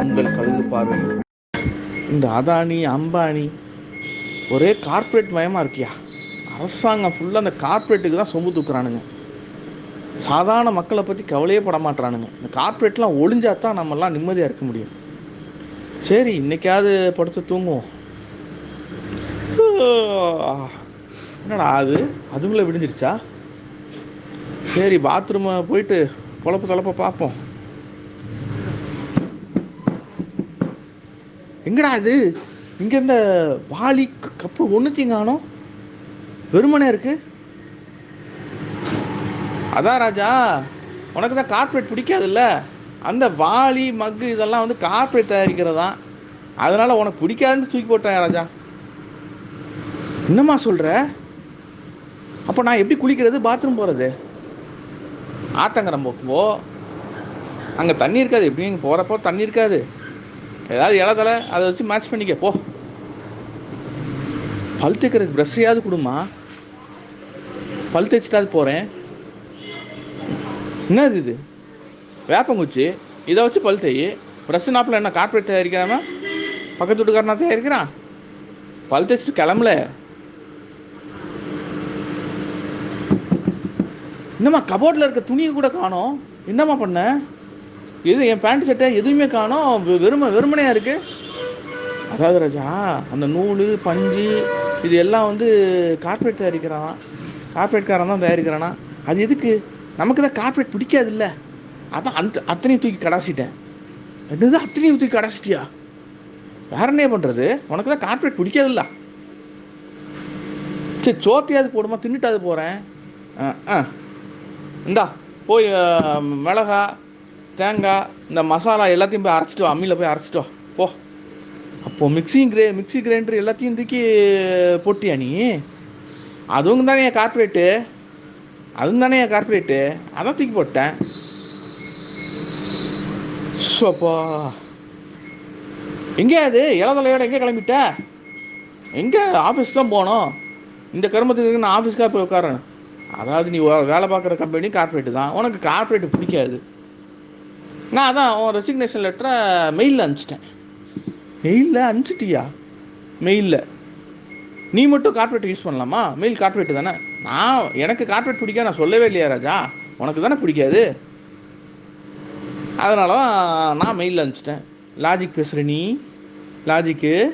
உங்கள் கழுகு பார்வை. இந்த அதானி அம்பானி ஒரே கார்ப்பரேட் மயமாக இருக்கியா? அரசாங்கம் ஃபுல்லாக அந்த கார்ப்பரேட்டுக்கு தான் சொம்பு தூக்குறானுங்க. சாதாரண மக்களை பற்றி கவலையே பட மாட்றானுங்க. இந்த கார்ப்பரேட்லாம் ஒளிஞ்சா தான் நம்மலாம் நிம்மதியாக இருக்க முடியும். சரி இன்னைக்காவது படுத்து தூங்குவோம். என்னடா அது? அதுக்குள்ளே விடிஞ்சிருச்சா? சரி பாத்ரூமை போயிட்டு குழப்ப தொழப்ப பார்ப்போம். எங்கடா இது? இங்கே இந்த வாளி கப்பு ஒன்றுத்தையும் காணோம். வெறுமனே இருக்கு. அதான் ராஜா உனக்கு தான் கார்ப்பரேட் பிடிக்காதுல்ல? அந்த வாளி மக்கு இதெல்லாம் வந்து கார்ப்பரேட் தயாரிக்கிறதா? அதனால் உனக்கு பிடிக்காதுன்னு தூக்கி போட்டேன் ராஜா. என்னம்மா சொல்கிற அப்போ நான் எப்படி குளிக்கிறது? பாத்ரூம் போகிறது ஆத்தங்கரம் போ அங்கே தண்ணி இருக்காது. எப்படி நீங்கள் போகிறப்போ தண்ணி இருக்காது. ஏதாவது இலதலை அதை வச்சு மேட்ச் பண்ணிக்க போ. பல் தைக்கிறதுக்கு ப்ரெஷ்ஷையாவது கொடுமா பல் தேய்ச்சிட்டாது போகிறேன் என்னது இது? வேப்பங்குச்சி. இதை வச்சு பல் தேய் ப்ரெஷ் நாப்பில் என்ன கார்பரேட் தயாரிக்காம பக்கத்து வீட்டுக்காரனா தயாரிக்கிறான்? பல் தைச்சிட்டு கிளம்பல. என்னம்மா கபோர்டில் இருக்க துணியை கூட காணும். என்னம்மா பண்ண? எது என் பேண்ட் சட்டை எதுவுமே காணோம். வெறும வெறுமனையாக இருக்குது அதாவது ராஜா அந்த நூல் பஞ்சு இது எல்லாம் வந்து கார்ப்பரேட் தயாரிக்கிறானா கார்பரேட்காரன் தான் தயாரிக்கிறானா அது எதுக்கு? நமக்கு தான் கார்ப்பரேட் பிடிக்காதுல்ல. அதான் அந்த அத்தனையும் தூக்கி கடாசிட்டேன். என்னது அத்தனையும் தூக்கி கடாசிட்டியா? வேற என்ன பண்ணுறது உனக்கு தான் கார்ப்பரேட் பிடிக்காதுல்ல. சரி சோத்தையாவது போடுமா? தின்னுட்டாது போகிறேன் ஆ ஆ இந்தா போய் மிளகா தேங்காய் இந்த மசாலா எல்லாத்தையும் போய் அரைச்சிட்டு வா அம்மியில் போய் அரைச்சிட்டு வா. போ. அப்போது மிக்சிங் கிரே மிக்ஸி கிரைண்டர் எல்லாத்தையும் தூக்கி போட்டியா நீ? அதுவும் தானே என் கார்ப்பரேட்டு அதுவும் தானே என் கார்ப்பரேட்டு அதான் தூக்கி போட்டேன். சோப்பா எங்கே அது? இளதலையோட எங்கே கிளம்பிட்ட? எங்கே? ஆஃபீஸ் தான் போனோம். இந்த கருமத்துக்கு நான் ஆஃபீஸ்க்காக போய் உட்காரேன் அதாவது நீ வேலை பார்க்குற கம்பெனி கார்ப்பரேட்டு தான். உனக்கு கார்ப்பரேட் பிடிக்காது. நான் அதான் உன் ரெசிக்னேஷன் லெட்டரை மெயிலில் அனுப்பிச்சிட்டேன். மெயிலில் அனுப்பிச்சிட்டியா? மெயிலில் நீ மட்டும் கார்ப்பரேட் யூஸ் பண்ணலாமா? மெயில் கார்ப்பரேட் தானே? நான் எனக்கு கார்ப்பரேட் பிடிக்க நான் சொல்லவே இல்லையா ராஜா? உனக்கு தானே பிடிக்காது? அதனால தான் நான் மெயிலில் அனுப்பிச்சிட்டேன். லாஜிக் பேசுகிற நீ? லாஜிக்கு